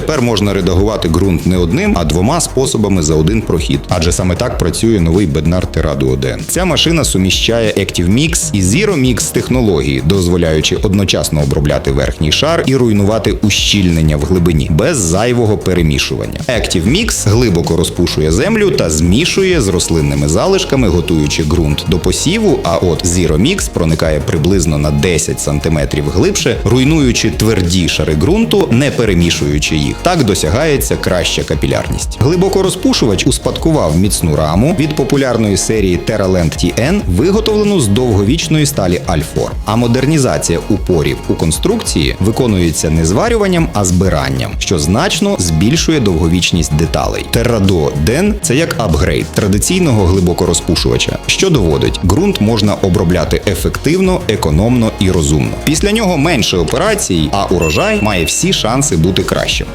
Тепер можна редагувати ґрунт не одним, а двома способами за один прохід. Адже саме так працює новий Bednar Terrado 1. Ця машина суміщає Active Mix і Zero Mix технології, дозволяючи одночасно обробляти верхній шар і руйнувати ущільнення в глибині без зайвого перемішування. Active Mix глибоко розпушує землю та змішує з рослинними залишками, готуючи ґрунт до посіву. А от Zero Mix проникає приблизно на 10 см глибше, руйнуючи тверді шари ґрунту, не перемішуючи їх. Так досягається краща капілярність. Глибокорозпушувач успадкував міцну раму від популярної серії TerraLand TN, виготовлену з довговічної сталі Alfor. А модернізація упорів у конструкції виконується не зварюванням, а збиранням, що значно збільшує довговічність деталей. Terrado Den – це як апгрейд традиційного глибокорозпушувача, що доводить, ґрунт можна обробляти ефективно, економно і розумно. Після нього менше операцій, а урожай має всі шанси бути кращим.